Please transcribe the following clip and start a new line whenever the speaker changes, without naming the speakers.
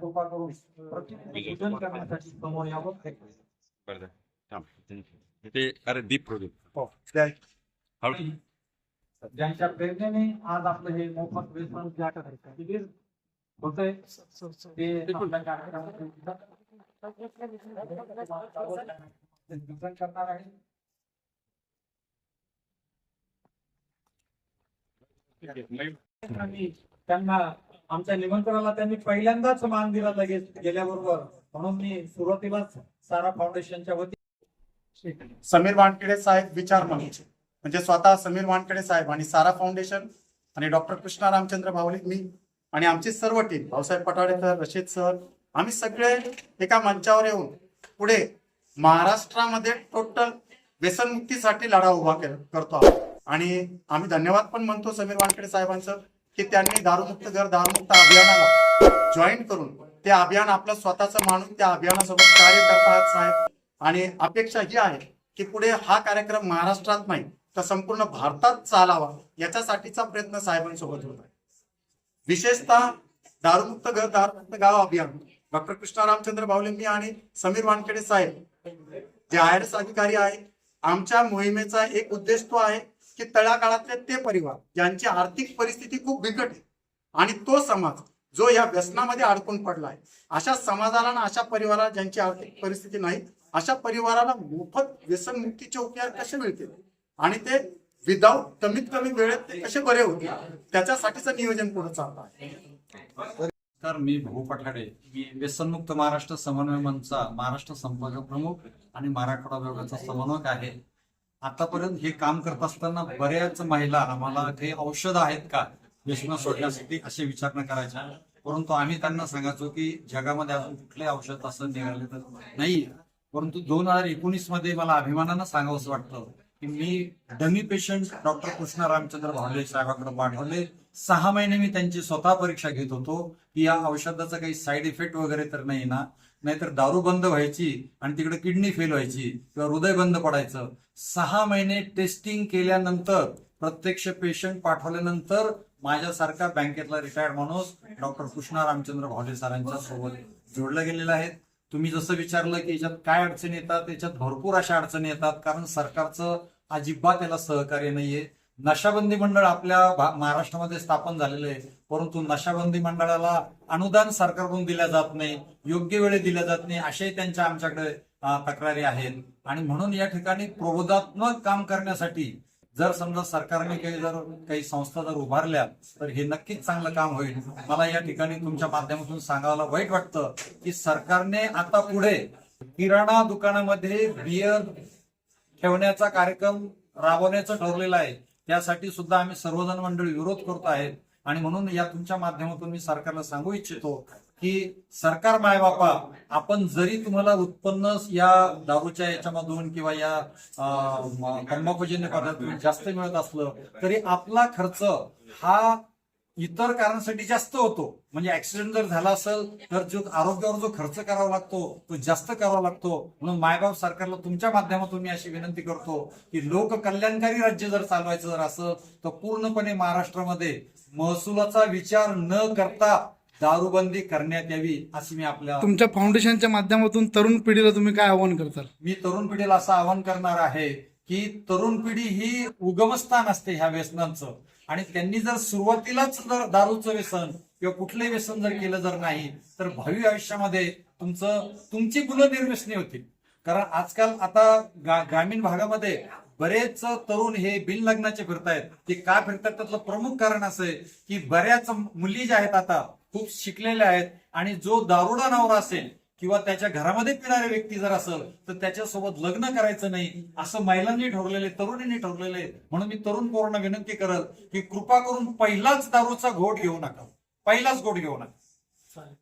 कृपा करून पूजन करण्यासाठी समोर यावं.
ते अरे दीप प्रोजेक्ट
हो. ज्यांच्या प्रेरणेने आज आपलं हे मोफत व्यसन जे आता शिबिर होतंय? ते करणार आहे. आणि त्यांना आमच्या निमंत्रणाला त्यांनी पहिल्यांदाच मान दिला लगेच गेल्याबरोबर. म्हणून मी सुरुवातीलाच सारा फाउंडेशनच्या वतीने
समीर वानखेडे साहेब विचार मंच म्हणजे स्वतः समीर वानखेडे साहेब आणि सारा फाउंडेशन आणि डॉक्टर कृष्णा रामचंद्र भावलिक मी आणि आमची सर्व team Bhausaheb Patade sir Rashid sir आम्ही सगळे एका मंचावर येऊन पुढे महाराष्ट्रामध्ये टोटल व्यसनमुक्तीसाठी लढा उभा करतो आणि आम्ही धन्यवाद पण म्हणतो समीर वानखेडे साहेबांचं. की त्यांनी दारूमुक्त घर दारूमुक्त अभियानाला जॉईन करून ते अभियान आपलं स्वतःचं मानून त्या अभियानासोबत कार्य करतात साहेब. आणि अपेक्षा ही आहे की पुढे हा कार्यक्रम महाराष्ट्रात नाही तर संपूर्ण भारतात चालावा याच्यासाठीचा प्रयत्न साहेबांसोबत होत आहे. विशेषतः दारूमुक्त घर दारूमुक्त गाव अभियान. डॉक्टर कृष्णा रामचंद्र बावलिंगी आणि समीर वानखेडे साहेब जे आय अधिकारी आहे आमच्या मोहिमेचा एक उद्देश तो आहे की तळागाळातले ते परिवार ज्यांची आर्थिक परिस्थिती खूप बिकट आहे आणि तो समाज जो या व्यसनामध्ये अडकून पडला आहे अशा समाजाला आणि अशा परिवाराला ज्यांची आर्थिक परिस्थिती नाही अशा परिवाराला मोफत व्यसनमुक्तीचे उपचार कसे मिळतील? आणि ते विदाऊट कमीत कमी वेळेत ते कसे बरे होतील? त्याच्यासाठीच नियोजन पुढे चाललं आहे.
तर मी भाऊ पठाडे. व्यसनमुक्त महाराष्ट्र समन्वय मंचचा महाराष्ट्र संपर्क प्रमुख आणि मराठवाडा विभागाचा समन्वयक आहे. आतापर्यंत हे काम करत असताना बऱ्याच महिला आम्हाला हे औषध आहेत का? व्यसन सोडण्यासाठी असे विचारणा करायच्या. परंतु आम्ही त्यांना सांगायचो की जगामध्ये अजून कुठले औषध असं निघाले तर नाही. परंतु दोन हजार एकोणीसमध्ये मला अभिमानानं सांगावंसं वाटतं की मी dummy patient doctor Krishna Ramchandra Bhavle साहेबांकडे पाठवले. सहा महिने मी त्यांची स्वतः परीक्षा घेत होतो. की या औषधाचा काही साईड इफेक्ट वगैरे तर नाही ना. नाहीतर दारू बंद व्हायची आणि तिकडे किडनी फेल व्हायची किंवा हृदय बंद पडायचं. सहा महिने टेस्टिंग केल्यानंतर प्रत्यक्ष पेशंट पाठवल्यानंतर माझ्यासारखा बँकेतला रिटायर्ड माणूस डॉक्टर कृष्णा रामचंद्र भावले सरांच्या सोबत जोडला गेलेलं आहे. तुम्ही जसं विचारलं की याच्यात काय अडचणी येतात याच्यात भरपूर अशा अडचणी येतात कारण सरकारचं अजिबात याला सहकार्य नाहीये. नशाबंदी मंडळ आपल्या महाराष्ट्रामध्ये स्थापन झालेलं आहे. परंतु नशाबंदी मंडळाला अनुदान सरकारकडून दिल्या जात नाही योग्य वेळी दिल्या जात नाही अशाही त्यांच्या आमच्याकडे तक्रारी आहेत. आणि म्हणून या ठिकाणी प्रबोधात्मक काम करण्यासाठी जर समजा सरकारने काही जर काही संस्था जर उभारल्या तर हे नक्कीच चांगलं काम होईल. मला या ठिकाणी तुमच्या माध्यमातून सांगायला वाईट वाटतं की सरकारने आता पुढे किराणा दुकानामध्ये बियर ठेवण्याचा कार्यक्रम राबवण्याचं ठरलेला आहे. त्यासाठी सुद्धा आम्ही सर्वजण मंडळी विरोध करतो आहेत. आणि म्हणून या तुमच्या माध्यमातून मी सरकारला सांगू इच्छितो की सरकार मायबापा आपण जरी तुम्हाला उत्पन्न या दारूच्या याच्यामधून किंवा या अं, तंबाखूजन्य पदार्थातून जास्त मिळत असलं तरी आपला खर्च हा इतर कारणासाठी जास्त होतो. म्हणजे ऍक्सिडेंट जर झाला असेल तर जो आरोग्यावर जो खर्च करावा लागतो तो जास्त करावा लागतो. म्हणून मायबाप सरकारला तुमच्या माध्यमातून मी अशी विनंती करतो की लोक कल्याणकारी राज्य जर चालवायचं जर असं तर पूर्णपणे महाराष्ट्रामध्ये महसुलाचा विचार न करता दारूबंदी करण्यात यावी अशी मी आपल्या
तुमच्या फाउंडेशनच्या माध्यमातून तरुण पिढीला तुम्ही काय आवाहन करताल?
मी तरुण पिढीला असं आवाहन करणार आहे की तरुण पिढी ही उगमस्थान असते ह्या व्यसनांचं. आणि त्यांनी जर सुरुवातीलाच जर दारूचं व्यसन किंवा कुठलंही व्यसन जर केलं जर नाही तर भावी आयुष्यामध्ये तुमचं तुमची मुलं निर्व्यसनी होतील. कारण आजकाल आता ग्रामीण भागामध्ये बरेच तरुण हे बिन लग्नाचे फिरतायत. ते का फिरतात? त्यातलं प्रमुख कारण असं आहे की बऱ्याच मुली ज्या आहेत आता खूप शिकलेल्या आहेत आणि जो दारुडा नवरा असेल किंवा त्याच्या घरामध्ये पिणारे व्यक्ती जर असेल तर त्याच्यासोबत लग्न करायचं नाही असं महिलांनी ठरलेले तरुणींनी ठरलेले म्हणून मी तरुण पोरांना विनंती करत की कृपा करून पहिलाच दारूचा घोट घेऊ नका. पहिलाच घोट घेऊ नका.